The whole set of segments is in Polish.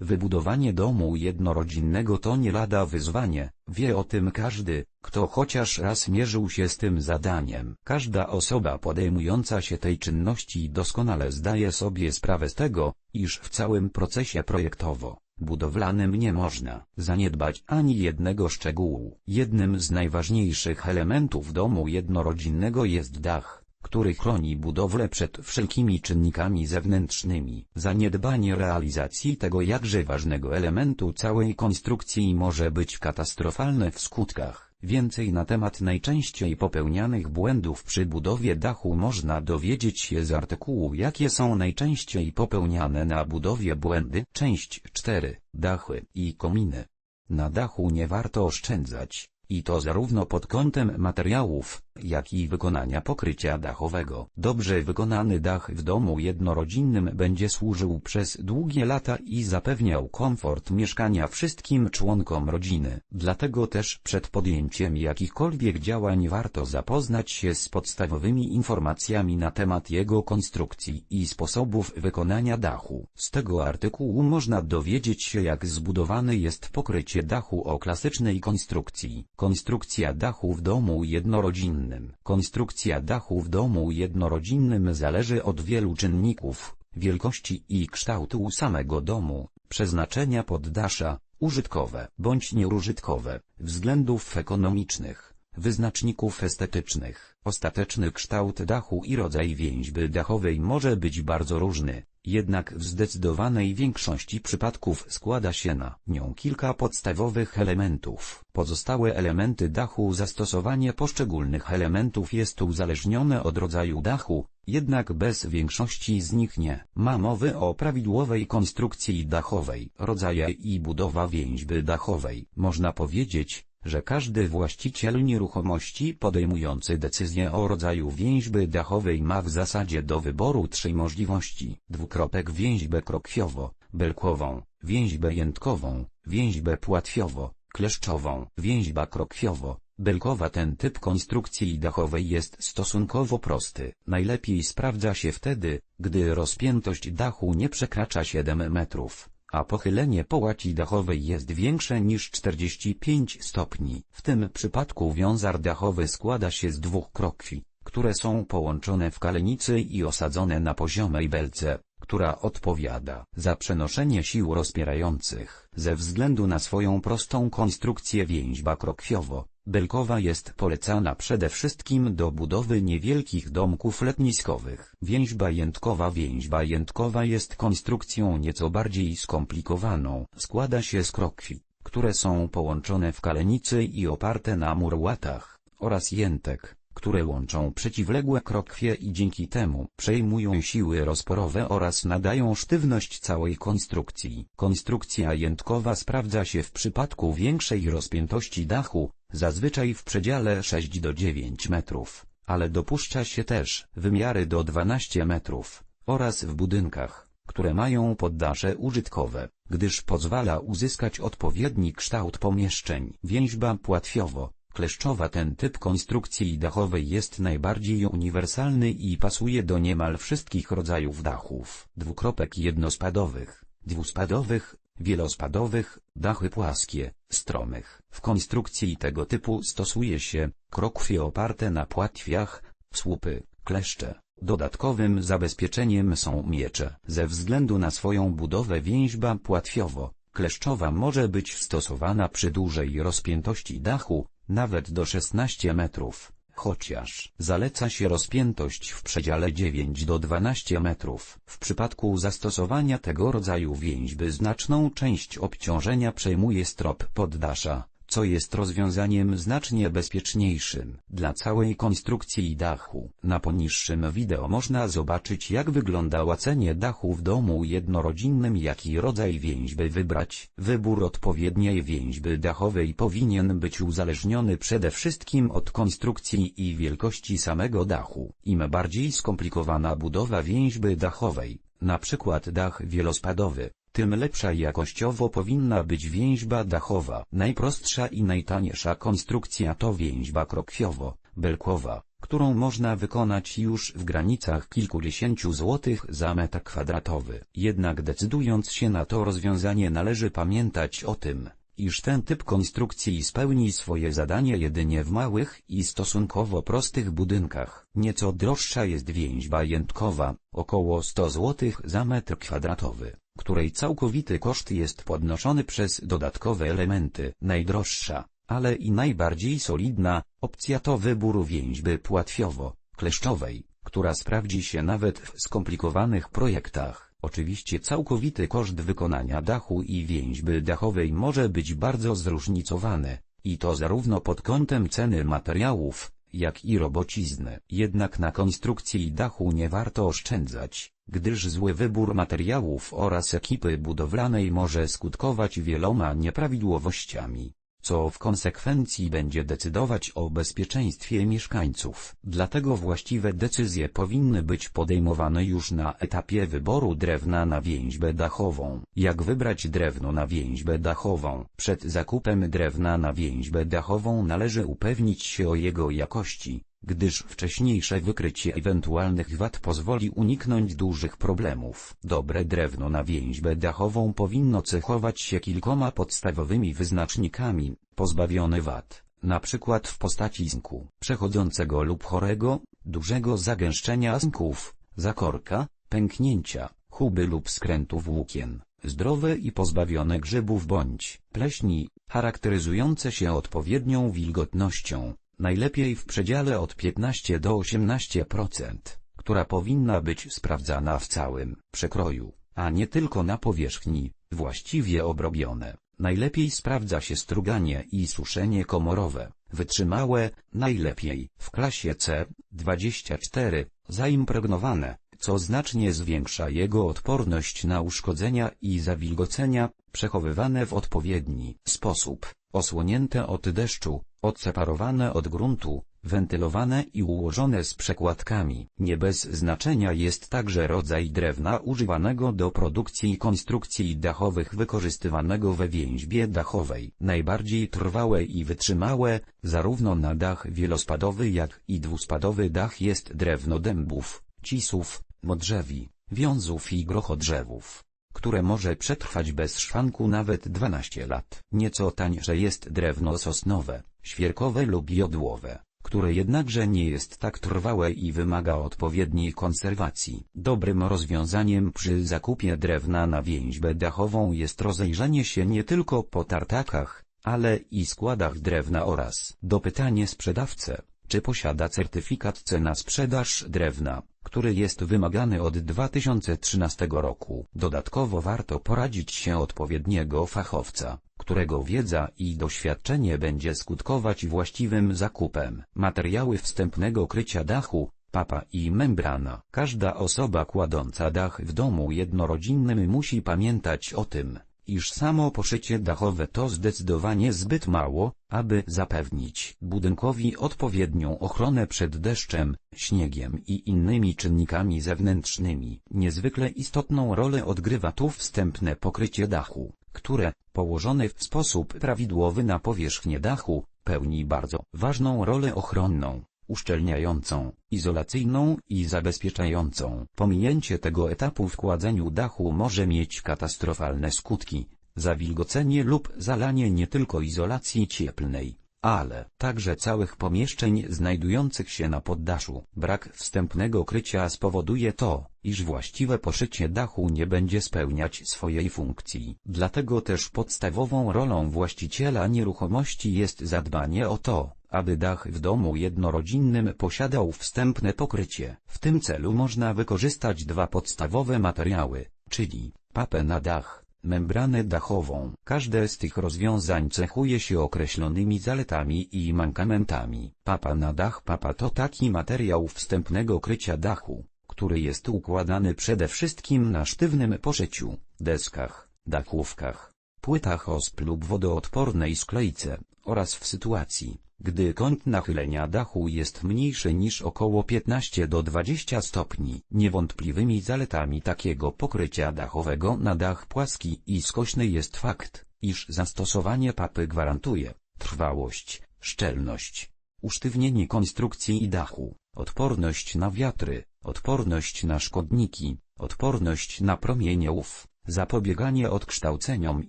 Wybudowanie domu jednorodzinnego to nie lada wyzwanie, wie o tym każdy, kto chociaż raz mierzył się z tym zadaniem. Każda osoba podejmująca się tej czynności doskonale zdaje sobie sprawę z tego, iż w całym procesie projektowo budowlanym nie można zaniedbać ani jednego szczegółu. Jednym z najważniejszych elementów domu jednorodzinnego jest dach który chroni budowlę przed wszelkimi czynnikami zewnętrznymi. Zaniedbanie realizacji tego jakże ważnego elementu całej konstrukcji może być katastrofalne w skutkach. Więcej na temat najczęściej popełnianych błędów przy budowie dachu można dowiedzieć się z artykułu Jakie są najczęściej popełniane na budowie błędy? Część 4. Dachy i kominy. Na dachu nie warto oszczędzać, i to zarówno pod kątem materiałów, jak i wykonania pokrycia dachowego. Dobrze wykonany dach w domu jednorodzinnym będzie służył przez długie lata i zapewniał komfort mieszkania wszystkim członkom rodziny. Dlatego też przed podjęciem jakichkolwiek działań warto zapoznać się z podstawowymi informacjami na temat jego konstrukcji i sposobów wykonania dachu. Z tego artykułu można dowiedzieć się jak zbudowane jest pokrycie dachu o klasycznej konstrukcji. Konstrukcja dachu w domu jednorodzinnym Konstrukcja dachu w domu jednorodzinnym zależy od wielu czynników, wielkości i kształtu samego domu, przeznaczenia poddasza, użytkowe bądź nieużytkowe, względów ekonomicznych, wyznaczników estetycznych. Ostateczny kształt dachu i rodzaj więźby dachowej może być bardzo różny, jednak w zdecydowanej większości przypadków składa się na nią kilka podstawowych elementów. Pozostałe elementy dachu zastosowanie poszczególnych elementów jest uzależnione od rodzaju dachu, jednak bez większości z nich nie ma mowy o prawidłowej konstrukcji dachowej. Rodzaje i budowa więźby dachowej. Można powiedzieć, że każdy właściciel nieruchomości podejmujący decyzję o rodzaju więźby dachowej ma w zasadzie do wyboru trzy możliwości. Dwukropek więźbę krokwiowo, belkową, więźbę jętkową, więźbę płatwiowo, kleszczową. Więźba krokwiowo, belkowa ten typ konstrukcji dachowej jest stosunkowo prosty. Najlepiej sprawdza się wtedy, gdy rozpiętość dachu nie przekracza 7 metrów a pochylenie połaci dachowej jest większe niż 45 stopni. W tym przypadku wiązar dachowy składa się z dwóch krokwi, które są połączone w kalenicy i osadzone na poziomej belce, która odpowiada za przenoszenie sił rozpierających. Ze względu na swoją prostą konstrukcję więźba krokwiowo, Belkowa jest polecana przede wszystkim do budowy niewielkich domków letniskowych. Więźba jętkowa Więźba jętkowa jest konstrukcją nieco bardziej skomplikowaną. Składa się z krokwi, które są połączone w kalenicy i oparte na murłatach, oraz jętek, które łączą przeciwległe krokwie i dzięki temu przejmują siły rozporowe oraz nadają sztywność całej konstrukcji. Konstrukcja jętkowa sprawdza się w przypadku większej rozpiętości dachu, zazwyczaj w przedziale 6 do 9 metrów, ale dopuszcza się też wymiary do 12 metrów, oraz w budynkach, które mają poddasze użytkowe, gdyż pozwala uzyskać odpowiedni kształt pomieszczeń. Więźba płatwiowo, kleszczowa ten typ konstrukcji dachowej jest najbardziej uniwersalny i pasuje do niemal wszystkich rodzajów dachów. Dwukropek jednospadowych, dwuspadowych, wielospadowych, dachy płaskie, stromych. W konstrukcji tego typu stosuje się krokwie oparte na płatwiach, słupy, kleszcze. Dodatkowym zabezpieczeniem są miecze. Ze względu na swoją budowę więźba płatwiowo, kleszczowa może być stosowana przy dużej rozpiętości dachu, nawet do 16 metrów chociaż zaleca się rozpiętość w przedziale 9 do 12 metrów. W przypadku zastosowania tego rodzaju więźby znaczną część obciążenia przejmuje strop poddasza co jest rozwiązaniem znacznie bezpieczniejszym dla całej konstrukcji dachu. Na poniższym wideo można zobaczyć jak wygląda łacenie dachu w domu jednorodzinnym jaki rodzaj więźby wybrać. Wybór odpowiedniej więźby dachowej powinien być uzależniony przede wszystkim od konstrukcji i wielkości samego dachu. Im bardziej skomplikowana budowa więźby dachowej, na przykład dach wielospadowy, tym lepsza jakościowo powinna być więźba dachowa. Najprostsza i najtańsza konstrukcja to więźba krokwiowo, belkowa, którą można wykonać już w granicach kilkudziesięciu złotych za metr kwadratowy. Jednak decydując się na to rozwiązanie należy pamiętać o tym, iż ten typ konstrukcji spełni swoje zadanie jedynie w małych i stosunkowo prostych budynkach. Nieco droższa jest więźba jętkowa, około 100 zł za metr kwadratowy, której całkowity koszt jest podnoszony przez dodatkowe elementy. Najdroższa, ale i najbardziej solidna, opcja to wybór więźby płatwiowo-kleszczowej, która sprawdzi się nawet w skomplikowanych projektach. Oczywiście całkowity koszt wykonania dachu i więźby dachowej może być bardzo zróżnicowany, i to zarówno pod kątem ceny materiałów, jak i robocizny. Jednak na konstrukcji dachu nie warto oszczędzać, gdyż zły wybór materiałów oraz ekipy budowlanej może skutkować wieloma nieprawidłowościami co w konsekwencji będzie decydować o bezpieczeństwie mieszkańców. Dlatego właściwe decyzje powinny być podejmowane już na etapie wyboru drewna na więźbę dachową. Jak wybrać drewno na więźbę dachową? Przed zakupem drewna na więźbę dachową należy upewnić się o jego jakości, gdyż wcześniejsze wykrycie ewentualnych wad pozwoli uniknąć dużych problemów. Dobre drewno na więźbę dachową powinno cechować się kilkoma podstawowymi wyznacznikami, pozbawione wad, na przykład w postaci zinku przechodzącego lub chorego, dużego zagęszczenia zęków, zakorka, pęknięcia, chuby lub skrętów włókien, zdrowe i pozbawione grzybów bądź pleśni, charakteryzujące się odpowiednią wilgotnością, najlepiej w przedziale od 15 do 18%, która powinna być sprawdzana w całym przekroju, a nie tylko na powierzchni, właściwie obrobione. Najlepiej sprawdza się struganie i suszenie komorowe, wytrzymałe, najlepiej w klasie C, 24, zaimpregnowane, co znacznie zwiększa jego odporność na uszkodzenia i zawilgocenia, przechowywane w odpowiedni sposób, osłonięte od deszczu, odseparowane od gruntu, wentylowane i ułożone z przekładkami. Nie bez znaczenia jest także rodzaj drewna używanego do produkcji konstrukcji dachowych wykorzystywanego we więźbie dachowej. Najbardziej trwałe i wytrzymałe, zarówno na dach wielospadowy jak i dwuspadowy dach jest drewno dębów, cisów, modrzewi, wiązów i grochodrzewów które może przetrwać bez szwanku nawet 12 lat. Nieco tańsze jest drewno sosnowe, świerkowe lub jodłowe, które jednakże nie jest tak trwałe i wymaga odpowiedniej konserwacji. Dobrym rozwiązaniem przy zakupie drewna na więźbę dachową jest rozejrzenie się nie tylko po tartakach, ale i składach drewna oraz dopytanie sprzedawcę, czy posiada certyfikat C na sprzedaż drewna, który jest wymagany od 2013 roku. Dodatkowo warto poradzić się odpowiedniego fachowca, którego wiedza i doświadczenie będzie skutkować właściwym zakupem. Materiały wstępnego krycia dachu, papa i membrana. Każda osoba kładąca dach w domu jednorodzinnym musi pamiętać o tym, iż samo poszycie dachowe to zdecydowanie zbyt mało, aby zapewnić budynkowi odpowiednią ochronę przed deszczem, śniegiem i innymi czynnikami zewnętrznymi. Niezwykle istotną rolę odgrywa tu wstępne pokrycie dachu, które, położone w sposób prawidłowy na powierzchnię dachu, pełni bardzo ważną rolę ochronną uszczelniającą, izolacyjną i zabezpieczającą. Pominięcie tego etapu w kładzeniu dachu może mieć katastrofalne skutki, zawilgocenie lub zalanie nie tylko izolacji cieplnej, ale także całych pomieszczeń znajdujących się na poddaszu. Brak wstępnego krycia spowoduje to, iż właściwe poszycie dachu nie będzie spełniać swojej funkcji. Dlatego też podstawową rolą właściciela nieruchomości jest zadbanie o to, aby dach w domu jednorodzinnym posiadał wstępne pokrycie. W tym celu można wykorzystać dwa podstawowe materiały, czyli papę na dach, membranę dachową. Każde z tych rozwiązań cechuje się określonymi zaletami i mankamentami. Papa na dach Papa to taki materiał wstępnego krycia dachu, który jest układany przede wszystkim na sztywnym poszyciu, deskach, dachówkach, płytach osp lub wodoodpornej sklejce, oraz w sytuacji, gdy kąt nachylenia dachu jest mniejszy niż około 15 do 20 stopni. Niewątpliwymi zaletami takiego pokrycia dachowego na dach płaski i skośny jest fakt, iż zastosowanie papy gwarantuje trwałość, szczelność, usztywnienie konstrukcji i dachu, odporność na wiatry, odporność na szkodniki, odporność na promienie UV, zapobieganie odkształceniom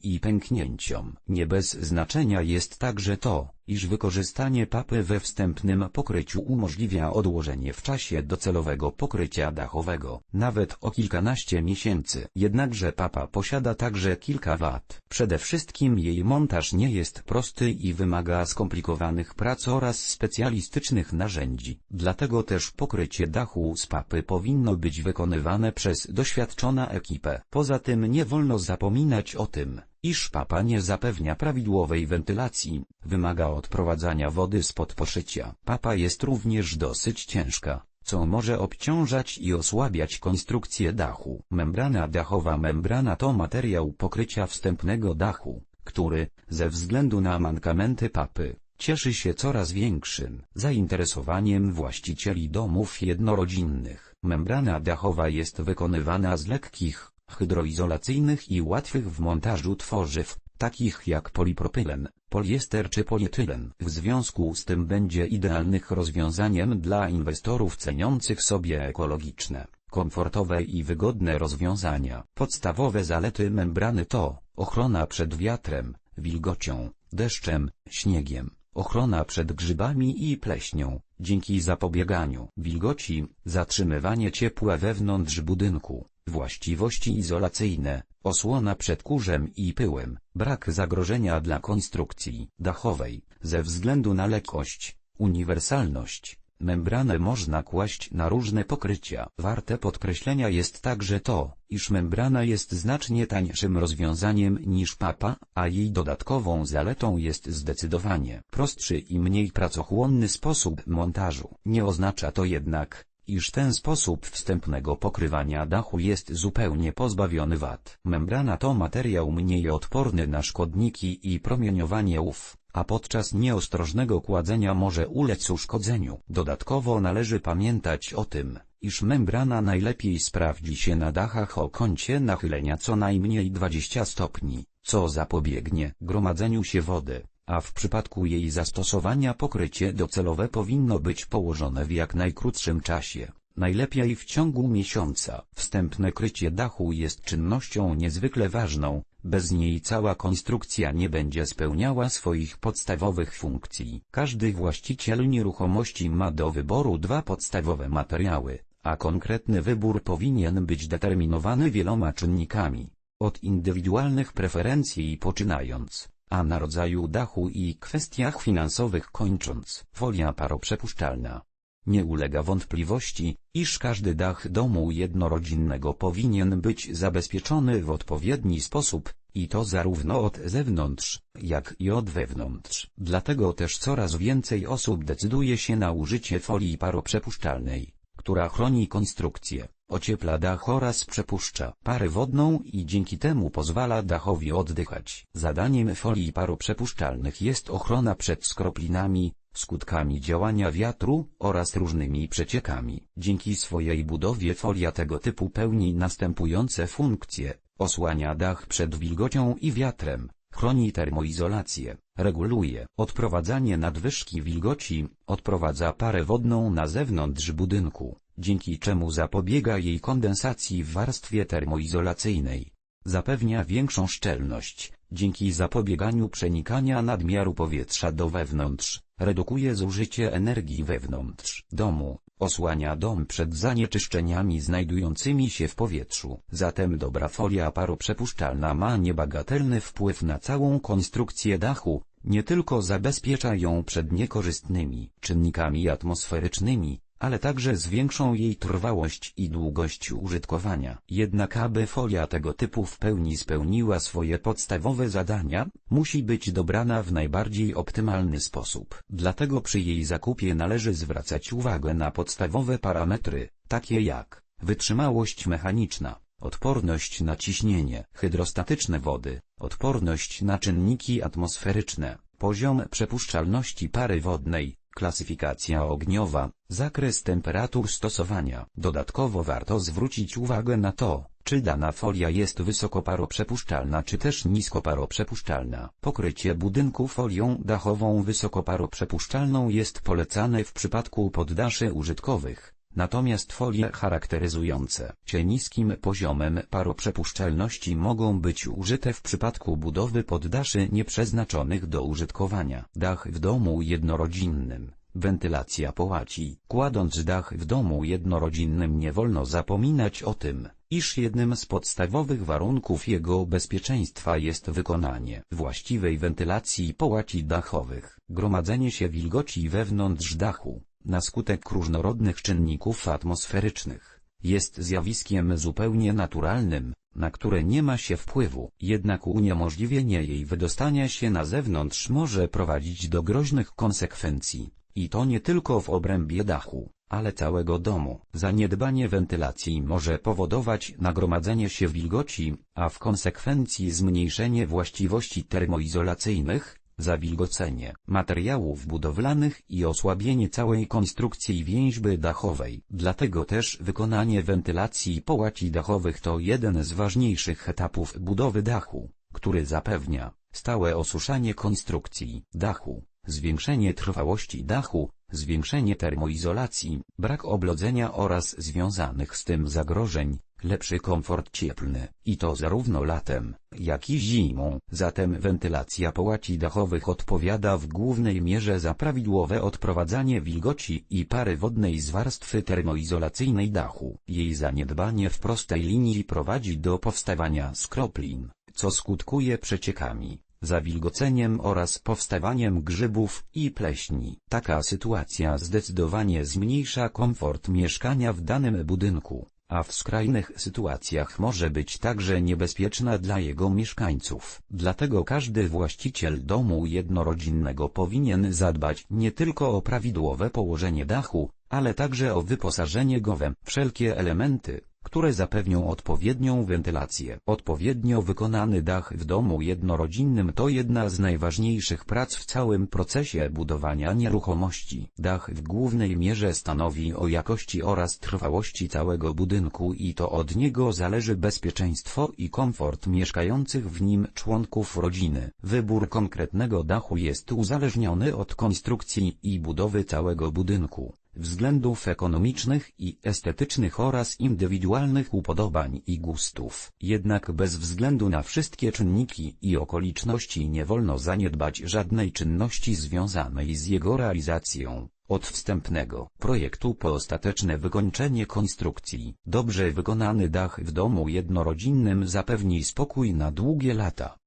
i pęknięciom. Nie bez znaczenia jest także to, iż wykorzystanie papy we wstępnym pokryciu umożliwia odłożenie w czasie docelowego pokrycia dachowego, nawet o kilkanaście miesięcy. Jednakże papa posiada także kilka wad. Przede wszystkim jej montaż nie jest prosty i wymaga skomplikowanych prac oraz specjalistycznych narzędzi. Dlatego też pokrycie dachu z papy powinno być wykonywane przez doświadczona ekipę. Poza tym nie wolno zapominać o tym, iż papa nie zapewnia prawidłowej wentylacji, wymaga odprowadzania wody spod poszycia. Papa jest również dosyć ciężka, co może obciążać i osłabiać konstrukcję dachu. Membrana dachowa Membrana to materiał pokrycia wstępnego dachu, który, ze względu na mankamenty papy, cieszy się coraz większym zainteresowaniem właścicieli domów jednorodzinnych. Membrana dachowa jest wykonywana z lekkich, hydroizolacyjnych i łatwych w montażu tworzyw, takich jak polipropylen, poliester czy polietylen. W związku z tym będzie idealnych rozwiązaniem dla inwestorów ceniących sobie ekologiczne, komfortowe i wygodne rozwiązania. Podstawowe zalety membrany to ochrona przed wiatrem, wilgocią, deszczem, śniegiem, ochrona przed grzybami i pleśnią, dzięki zapobieganiu wilgoci, zatrzymywanie ciepła wewnątrz budynku, Właściwości izolacyjne, osłona przed kurzem i pyłem, brak zagrożenia dla konstrukcji dachowej, ze względu na lekkość, uniwersalność. Membranę można kłaść na różne pokrycia. Warte podkreślenia jest także to, iż membrana jest znacznie tańszym rozwiązaniem niż papa, a jej dodatkową zaletą jest zdecydowanie prostszy i mniej pracochłonny sposób montażu. Nie oznacza to jednak, iż ten sposób wstępnego pokrywania dachu jest zupełnie pozbawiony wad. Membrana to materiał mniej odporny na szkodniki i promieniowanie UV, a podczas nieostrożnego kładzenia może ulec uszkodzeniu. Dodatkowo należy pamiętać o tym, iż membrana najlepiej sprawdzi się na dachach o kącie nachylenia co najmniej 20 stopni, co zapobiegnie gromadzeniu się wody a w przypadku jej zastosowania pokrycie docelowe powinno być położone w jak najkrótszym czasie, najlepiej w ciągu miesiąca. Wstępne krycie dachu jest czynnością niezwykle ważną, bez niej cała konstrukcja nie będzie spełniała swoich podstawowych funkcji. Każdy właściciel nieruchomości ma do wyboru dwa podstawowe materiały, a konkretny wybór powinien być determinowany wieloma czynnikami, od indywidualnych preferencji poczynając a na rodzaju dachu i kwestiach finansowych kończąc. Folia paroprzepuszczalna. Nie ulega wątpliwości, iż każdy dach domu jednorodzinnego powinien być zabezpieczony w odpowiedni sposób, i to zarówno od zewnątrz, jak i od wewnątrz. Dlatego też coraz więcej osób decyduje się na użycie folii paroprzepuszczalnej, która chroni konstrukcję, Ociepla dach oraz przepuszcza parę wodną i dzięki temu pozwala dachowi oddychać. Zadaniem folii paroprzepuszczalnych jest ochrona przed skroplinami, skutkami działania wiatru oraz różnymi przeciekami. Dzięki swojej budowie folia tego typu pełni następujące funkcje. Osłania dach przed wilgocią i wiatrem, chroni termoizolację, reguluje odprowadzanie nadwyżki wilgoci, odprowadza parę wodną na zewnątrz budynku, dzięki czemu zapobiega jej kondensacji w warstwie termoizolacyjnej. Zapewnia większą szczelność, dzięki zapobieganiu przenikania nadmiaru powietrza do wewnątrz, redukuje zużycie energii wewnątrz domu, osłania dom przed zanieczyszczeniami znajdującymi się w powietrzu. Zatem dobra folia paroprzepuszczalna ma niebagatelny wpływ na całą konstrukcję dachu, nie tylko zabezpiecza ją przed niekorzystnymi czynnikami atmosferycznymi, ale także zwiększą jej trwałość i długość użytkowania. Jednak aby folia tego typu w pełni spełniła swoje podstawowe zadania, musi być dobrana w najbardziej optymalny sposób. Dlatego przy jej zakupie należy zwracać uwagę na podstawowe parametry, takie jak wytrzymałość mechaniczna, odporność na ciśnienie, hydrostatyczne wody, odporność na czynniki atmosferyczne, poziom przepuszczalności pary wodnej, Klasyfikacja ogniowa, zakres temperatur stosowania. Dodatkowo warto zwrócić uwagę na to, czy dana folia jest wysokoparoprzepuszczalna czy też niskoparoprzepuszczalna. Pokrycie budynku folią dachową wysokoparoprzepuszczalną jest polecane w przypadku poddaszy użytkowych. Natomiast folie charakteryzujące się niskim poziomem paroprzepuszczalności mogą być użyte w przypadku budowy poddaszy nieprzeznaczonych do użytkowania. Dach w domu jednorodzinnym. Wentylacja połaci. Kładąc dach w domu jednorodzinnym nie wolno zapominać o tym, iż jednym z podstawowych warunków jego bezpieczeństwa jest wykonanie właściwej wentylacji połaci dachowych. Gromadzenie się wilgoci wewnątrz dachu, na skutek różnorodnych czynników atmosferycznych, jest zjawiskiem zupełnie naturalnym, na które nie ma się wpływu. Jednak uniemożliwienie jej wydostania się na zewnątrz może prowadzić do groźnych konsekwencji, i to nie tylko w obrębie dachu, ale całego domu. Zaniedbanie wentylacji może powodować nagromadzenie się wilgoci, a w konsekwencji zmniejszenie właściwości termoizolacyjnych, zawilgocenie materiałów budowlanych i osłabienie całej konstrukcji więźby dachowej. Dlatego też wykonanie wentylacji połaci dachowych to jeden z ważniejszych etapów budowy dachu, który zapewnia stałe osuszanie konstrukcji dachu, zwiększenie trwałości dachu, zwiększenie termoizolacji, brak oblodzenia oraz związanych z tym zagrożeń, lepszy komfort cieplny, i to zarówno latem, jak i zimą. Zatem wentylacja połaci dachowych odpowiada w głównej mierze za prawidłowe odprowadzanie wilgoci i pary wodnej z warstwy termoizolacyjnej dachu. Jej zaniedbanie w prostej linii prowadzi do powstawania skroplin, co skutkuje przeciekami, zawilgoceniem oraz powstawaniem grzybów i pleśni. Taka sytuacja zdecydowanie zmniejsza komfort mieszkania w danym budynku a w skrajnych sytuacjach może być także niebezpieczna dla jego mieszkańców. Dlatego każdy właściciel domu jednorodzinnego powinien zadbać nie tylko o prawidłowe położenie dachu, ale także o wyposażenie go we wszelkie elementy, które zapewnią odpowiednią wentylację. Odpowiednio wykonany dach w domu jednorodzinnym to jedna z najważniejszych prac w całym procesie budowania nieruchomości. Dach w głównej mierze stanowi o jakości oraz trwałości całego budynku i to od niego zależy bezpieczeństwo i komfort mieszkających w nim członków rodziny. Wybór konkretnego dachu jest uzależniony od konstrukcji i budowy całego budynku względów ekonomicznych i estetycznych oraz indywidualnych upodobań i gustów. Jednak bez względu na wszystkie czynniki i okoliczności nie wolno zaniedbać żadnej czynności związanej z jego realizacją. Od wstępnego projektu po ostateczne wykończenie konstrukcji, dobrze wykonany dach w domu jednorodzinnym zapewni spokój na długie lata.